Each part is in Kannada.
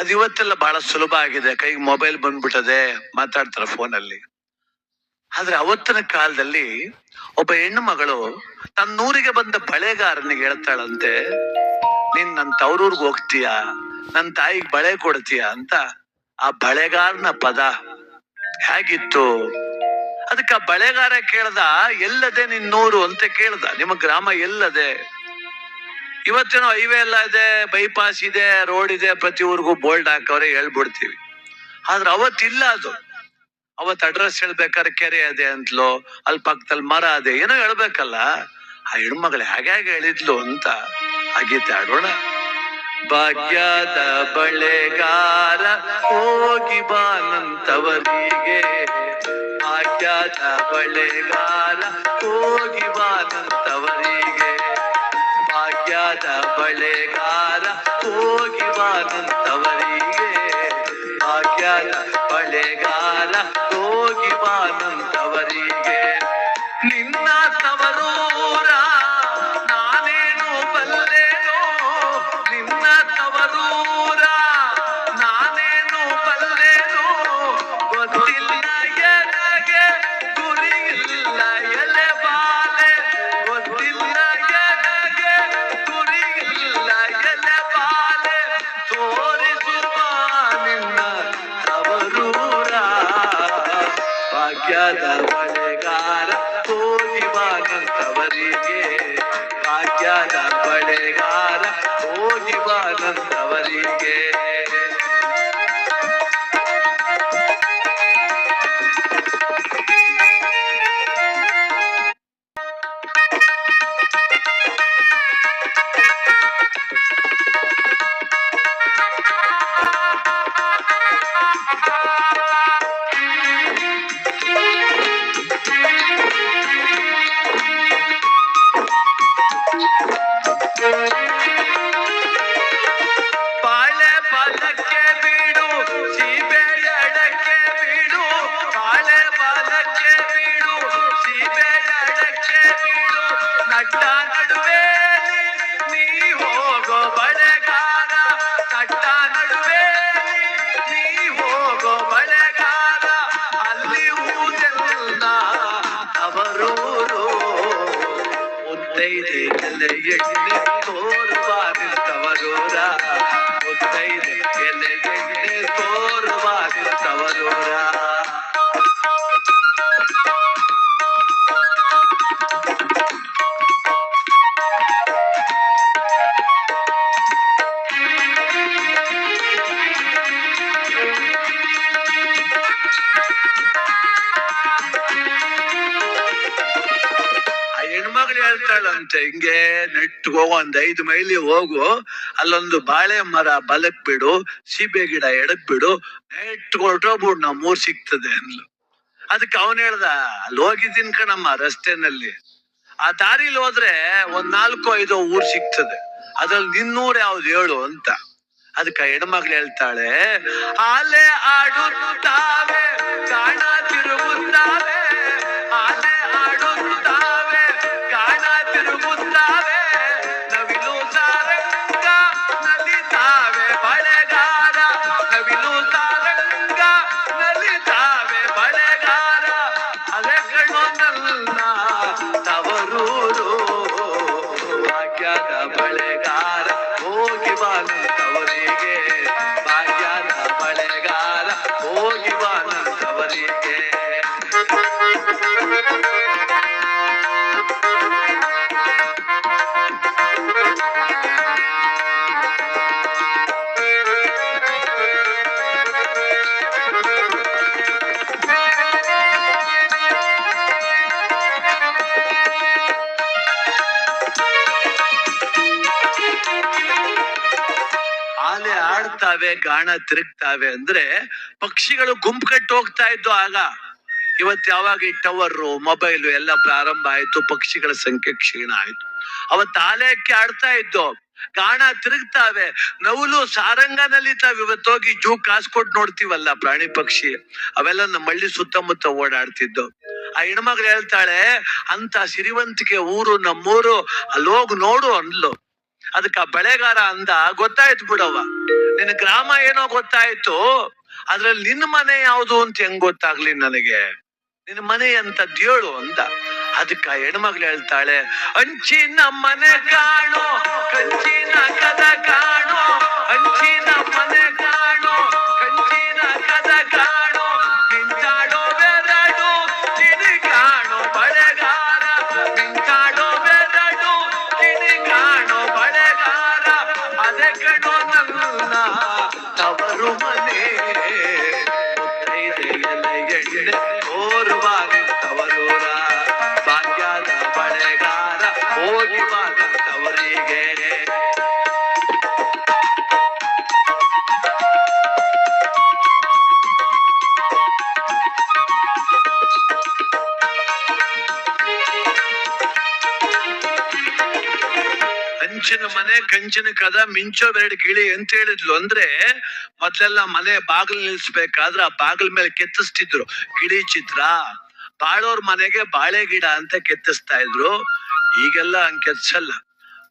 ಅದು ಇವತ್ತೆಲ್ಲ ಬಹಳ ಸುಲಭ ಆಗಿದೆ. ಕೈಗೆ ಮೊಬೈಲ್ ಬಂದ್ಬಿಟ್ಟದೆ ಮಾತಾಡ್ತಾರೆ ಫೋನಲ್ಲಿ ಆದ್ರೆ ಅವತ್ತಿನ ಕಾಲದಲ್ಲಿ ಒಬ್ಬ ಹೆಣ್ಣು ಮಗಳು ತನ್ನೂರಿಗೆ ಬಂದ ಬಳೆಗಾರನಿಗೆ ಹೇಳ್ತಾಳಂತೆ, ನೀನ್ ನನ್ನ ತವರೂರ್ಗ್ ಹೋಗ್ತೀಯ? ನನ್ನ ತಾಯಿಗೆ ಬಳೆ ಕೊಡ್ತೀಯ? ಅಂತ ಆ ಬಳೆಗಾರನ ಪದ ಹೇಗಿತ್ತು? ಅದಕ್ಕೆ ಆ ಬಳೆಗಾರ ಕೇಳ್ದ, ಎಲ್ಲದೆ ನಿನ್ನೂರು? ಅಂತ ಕೇಳ್ದ. ನಿಮ್ಮ ಗ್ರಾಮ ಎಲ್ಲದೆ? ಇವತ್ತೇನೋ ಹೈವೇ ಎಲ್ಲ ಇದೆ ಬೈಪಾಸ್ ಇದೆ ರೋಡ್ ಇದೆ, ಪ್ರತಿ ಊರಿಗೂ ಬೋಲ್ಡ್ ಹಾಕವ್ರೆ ಹೇಳ್ಬಿಡ್ತೀವಿ. ಆದ್ರೆ ಅವತ್ತಿಲ್ಲ ಅದು. ಅವತ್ ಅಡ್ರೆಸ್ ಹೇಳ್ಬೇಕಾದ್ರೆ ಕೆರೆ ಅದೇ ಅಂತಲೋ ಅಲ್ಲಿ ಪಕ್ಕದಲ್ಲಿ ಮರ ಅದೇ, ಏನೋ ಹೇಳ್ಬೇಕಲ್ಲ. ಆ ಹೆಣ್ಮಗಳು ಹೇಗೆ ಹೇಳಿದ್ಲು ಅಂತ ಆಗೀತೆ ಗೀತೆ ಆಡೋಣ. ಭಾಗ್ಯದ ಬಳೆಗಾರ ಹೋಗಿ ಬಾನಂತವರಿಗೆ ಭಾಗ್ಯದ ಬಳೆಗಾರ ಹೋಗಿ ಬಾನಂತವರಿಗೆ ಬಳೆಗಾರ ಹೋಗಿ ಬಾನಂತವರಿಗೆ ಭಾಗ್ಯದ ಬಾಳೆ ಹೇಳ್ತಾಳಂತೆ ಹಿಂಗೆ ನೆಟ್ಗೆ, ಒಂದ್ ಐದು ಮೈಲಿ ಹೋಗು, ಅಲ್ಲೊಂದು ಬಾಳೆ ಮರ ಬಲಕ್ ಬಿಡು, ಸೀಬೆ ಗಿಡ ಎಡಕ್ ಬಿಡು ನೆಟ್ ಹೊರಟೋಗ್ಬಿಡು ನಮ್ ಊರ್ ಸಿಗ್ತದೆ ಅಂದ್ಲು. ಅದಕ್ಕೆ ಅವನ್ ಹೇಳ್ದ, ಅಲ್ಲಿ ಹೋಗಿದ್ದೀನ್ ಕಣಮ್ಮ ರಸ್ತೆನಲ್ಲಿ. ಆ ದಾರಿಲಿ ಹೋದ್ರೆ ಒಂದ್ ನಾಲ್ಕು, ಐದು ಊರ್ ಸಿಗ್ತದೆ. ಅದ್ರಲ್ಲಿ ನಿನ್ನೂರ್ ಯಾವ್ದು ಹೇಳು ಅಂತ. ಅದಕ್ಕೆ ಹೆಣ್ಮಗ್ಳು ಹೇಳ್ತಾಳೆ ಆಲೆ ಆಡುತ್ತಾವೆ, ಕಾಣ ತಿರುಗುತ್ತಾವೆ ತಿರುಗುತ್ತಾವೆ ಆಡ್ತಾವೆ ಗಾಣ ತಿರುಗ್ತಾವೆ ಅಂದ್ರೆ ಪಕ್ಷಿಗಳು ಗುಂಪು ಕಟ್ಟು ಹೋಗ್ತಾ ಇದ್ದು ಆಗ ಇವತ್ತು ಯಾವಾಗ ಈ ಟವರ್ ಮೊಬೈಲ್ ಎಲ್ಲ ಪ್ರಾರಂಭ ಆಯ್ತು, ಪಕ್ಷಿಗಳ ಸಂಖ್ಯೆ ಕ್ಷೀಣ ಆಯ್ತು. ಅವತ್ ಆಲಯಕ್ಕೆ ಆಡ್ತಾ ಇದ್ದು, ಗಾಣ ತಿರುಗ್ತಾವೆ, ನವುಲು ಸಾರಂಗ ನಲಿತಾವ್ ಇವತ್ತೋಗಿ ಜೂ ಕಾಸ್ಕೊಟ್ ನೋಡ್ತೀವಲ್ಲ ಪ್ರಾಣಿ ಪಕ್ಷಿ, ಅವೆಲ್ಲ ನಮ್ಮ ಹಳ್ಳಿ ಸುತ್ತಮುತ್ತ ಓಡಾಡ್ತಿದ್ದು. ಆ ಹೆಣ್ಮಗ್ಳು ಹೇಳ್ತಾಳೆ ಅಂತ ಸಿರಿವಂತಿಕೆ ಊರು, ನಮ್ಮೂರು, ಅಲ್ಲೋಗ್ ನೋಡು ಅನ್ಲು ಅದಕ್ಕ ಬೆಳೆಗಾರ ಅಂದ, ಗೊತ್ತಾಯ್ತು ಬಿಡವ್ವ ನಿನ್ನ ಗ್ರಾಮ ಏನೋ ಗೊತ್ತಾಯ್ತು, ಅದ್ರಲ್ಲಿ ನಿನ್ನ ಮನೆ ಯಾವುದು ಅಂತ ಹೆಂಗ್ ಗೊತ್ತಾಗ್ಲಿ ನನಗೆ? ನಿನ್ನ ಮನೆ ಅಂತ ಹೇಳು ಅಂತ ಅದಕ್ಕ ಹೆಣ್ಮಗ್ಳು ಹೇಳ್ತಾಳೆ, ಅಂಚಿನ ಮನೆ ಕಂಚಿನ ಮನೆ, ಕಂಚಿನ ಕದ, ಮಿಂಚೋ ಬೆರಡು ಗಿಳಿ ಅಂತ ಹೇಳಿದ್ಲು ಅಂದ್ರೆ, ಮೊದ್ಲೆಲ್ಲ ಮನೆ ಬಾಗಿಲು ನಿಲ್ಸ್ಬೇಕಾದ್ರೆ ಆ ಬಾಗಿಲ ಮೇಲೆ ಕೆತ್ತಿಸ್ತಿದ್ರು. ಗಿಳಿ ಚಿತ್ರ. ಬಾಳೋರ್ ಮನೆಗೆ ಬಾಳೆ ಗಿಡ ಅಂತ ಕೆತ್ತಿಸ್ತಾ ಇದ್ರು. ಈಗೆಲ್ಲ ಹಂಗ್ ಕೆತ್ಸಲ್ಲ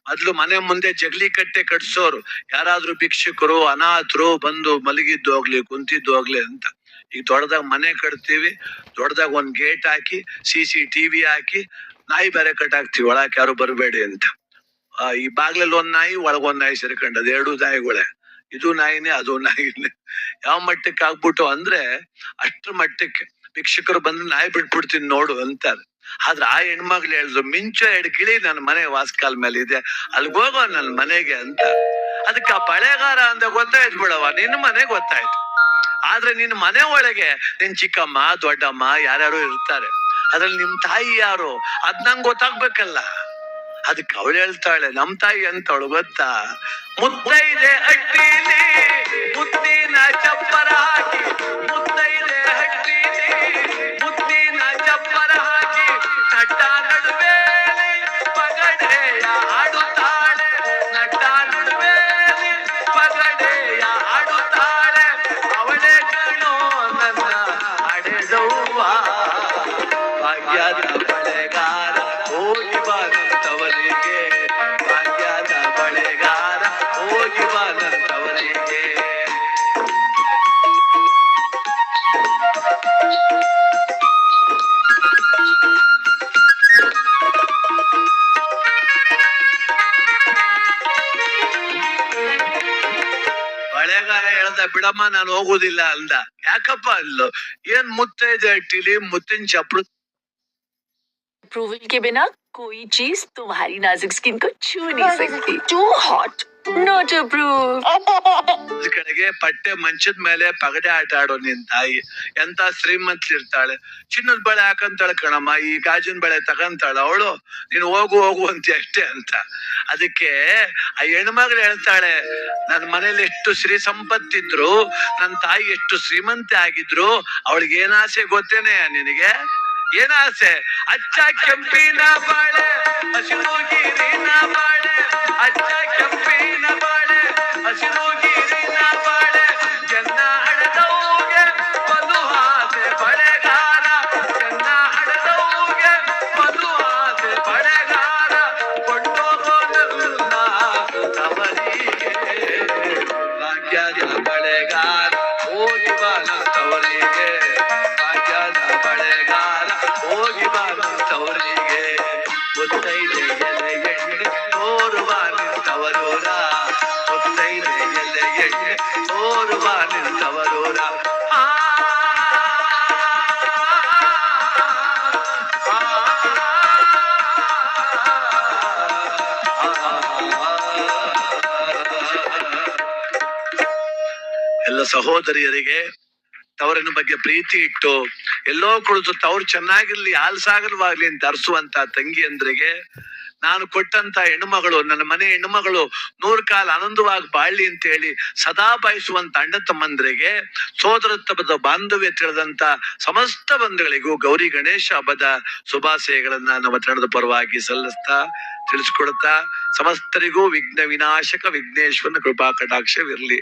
ಮೊದ್ಲು ಮನೆ ಮುಂದೆ ಜಗಲಿ ಕಟ್ಟೆ ಕಟ್ಸೋರು. ಯಾರಾದ್ರೂ ಭಿಕ್ಷುಕರು, ಅನಾಥರು ಬಂದು ಮಲಗಿದ್ದು ಹೋಗ್ಲಿ, ಕುಂತಿದ್ದು ಹೋಗ್ಲಿ ಅಂತ. ಈಗ ದೊಡ್ಡದಾಗ ಮನೆ ಕಟ್ತೀವಿ. ದೊಡ್ಡದಾಗ ಒಂದ್ ಗೇಟ್ ಹಾಕಿ, ಸಿ ಸಿ ಟಿವಿ ಹಾಕಿ, ನಾಯಿ ಬೇರೆ ಕಟ್ಟಾಕ್ತಿವಿ ಒಳಕ್ ಯಾರು ಬರಬೇಡಿ ಅಂತ. ಈ ಬಾಗ್ಲಲ್ಲಿ ಒಂದ್ ನಾಯಿ ಒಳಗೊಂದ್ ನಾಯಿ ಸೇರ್ಕೊಂಡದ್. ಎರಡು ನಾಯಿಗಳೇ. ಇದು ನಾಯಿನೇ, ಅದು ನಾಯಿನೇ. ಯಾವ ಮಟ್ಟಕ್ಕೆ ಆಗ್ಬಿಟ್ಟು ಅಂದ್ರೆ ಅಷ್ಟ್ರ ಮಟ್ಟಕ್ಕೆ ಭಿಕ್ಷಕರು ಬಂದು ನಾಯಿ ಬಿಟ್ಬಿಡ್ತೀನಿ ನೋಡು ಅಂತಾರೆ. ಆದ್ರೆ ಆ ಹೆಣ್ಮಗ್ಳು ಹೇಳಿದ್ರು ಮಿಂಚು ಎರಡು ಗಿಳಿ ನನ್ನ ಮನೆ ವಾಸ್ಕಾಲ್ ಮೇಲೆ ಇದೆ ಅಲ್ಲಿಗೆ ಹೋಗೋ ನನ್ನ ಮನೆಗೆ ಅಂತ. ಅದಕ್ಕೆ ಆ ಬಳೆಗಾರ ಅಂತ ಗೊತ್ತಾಯ್ತು ಬಿಡವ ನಿನ್ನ ಮನೆ ಗೊತ್ತಾಯ್ತು. ಆದ್ರೆ ನಿನ್ನ ಮನೆ ಒಳಗೆ ನಿನ್ ಚಿಕ್ಕಮ್ಮ, ದೊಡ್ಡಮ್ಮ ಯಾರ್ಯಾರು ಇರ್ತಾರೆ. ಅದ್ರಲ್ಲಿ ನಿಮ್ ತಾಯಿ ಯಾರು? ಅದ್ ನಂಗೆ ಗೊತ್ತಾಗ್ಬೇಕಲ್ಲ. ಅದಕ್ಕೆ ಅವಳು ಹೇಳ್ತಾಳೆ ನಮ್ ತಾಯಿ ಅಂತವಳು ಗೊತ್ತಾ? ಮುತ್ತೈದೆ ಅಟ್ಟಿಲಿ ಮುತ್ತಿನ ಬಿಡಮ್ಮ ನಾನು ಹೋಗುದಿಲ್ಲ ಅಂದ ಯಾಕಪ್ಪ ಅಲ್ಲೋ ಏನ್ ಮುತ್ತೈದೆ ಹಟ್ಟಿಲಿ ಮುತ್ತಿನ ಚಪ್ರ अप्रूवल के बिना कोई चीज तुम्हारी नाजुक स्किन को छू नहीं सकती टू हॉट ನಾಟ್ ಅಪ್ರೂವ್ ಕಡೆಗೆ ಪಟ್ಟೆ ಮಂಚದ ಮೇಲೆ ಪಗಡೆ ಆಟ ಆಡೋ ನಿನ್ ತಾಯಿ. ಎಂತ ಶ್ರೀಮಂತ ಇರ್ತಾಳೆ ಚಿನ್ನದ ಬಳೆ ಹಾಕಂತಾಳೆ ಕಣಮ್ಮ, ಈ ಗಾಜಿನ ಬಳೆ ತಗಂತಾಳ. ಅವಳು, ನೀನು ಹೋಗು ಹೋಗು ಅಂತ ಅಷ್ಟೇ ಅಂತ. ಅದಕ್ಕೆ ಆ ಹೆಣ್ಮಗಳು ಹೇಳ್ತಾಳೆ, ನನ್ನ ಮನೇಲಿ ಎಷ್ಟು ಶ್ರೀ ಸಂಪತ್ತಿದ್ರು, ನನ್ನ ತಾಯಿ ಎಷ್ಟು ಶ್ರೀಮಂತೆ ಆಗಿದ್ರು ಅವಳಿಗೆ ಏನಾಸೆ ಗೊತ್ತೇನೆ ನಿನಗೆ? ಏನ್ ಆಸೆ? ಅಚ್ಚ ಕೆಂಪಿನ ಬಾಳೆ ಹಸಿರು ಗಿರಿನ ಬಾಳೆ ಅಚ್ಚ ಕೆಂಪಿನ ಬಾಳೆ ಹಸಿರು ಸಹೋದರಿಯರಿಗೆ ತವರಿನ ಬಗ್ಗೆ ಪ್ರೀತಿ ಇಟ್ಟು ಎಲ್ಲೋ ಕುಳಿತು ತವರು ಚೆನ್ನಾಗಿರ್ಲಿ ಆಲ್ಸಾಗಲ್ವಾಗ್ಲಿ ಅಂತ ಅರ್ಸುವಂತ ತಂಗಿಯಂದ್ರಿಗೆ ನಾನು ಕೊಟ್ಟಂತ ಹೆಣ್ಣುಮಗಳು, ನನ್ನ ಮನೆ ಹೆಣ್ಮಗಳು ನೂರು ಕಾಲ ಆನಂದವಾಗಿ ಬಾಳ್ಲಿ ಅಂತ ಹೇಳಿ ಸದಾ ಬಯಸುವಂತ ಅಣ್ಣ ತಮ್ಮಂದ್ರಿಗೆ ಸೋದರತ್ವದ ಬಾಂಧವ್ಯ ತಿಳಿದಂತ ಸಮಸ್ತ ಬಂಧುಗಳಿಗೂ ಗೌರಿ ಗಣೇಶ ಹಬ್ಬದ ಶುಭಾಶಯಗಳನ್ನ ನಮ್ಮ ತಂಡದ ಪರವಾಗಿ ಸಲ್ಲಿಸ್ತಾ ತಿಳಿಸ್ಕೊಡ್ತಾ ಸಮಸ್ತರಿಗೂ ವಿಘ್ನ ವಿನಾಶಕ ವಿಘ್ನೇಶ್ವರನ ಕೃಪಾ ಕಟಾಕ್ಷವಿರ್ಲಿ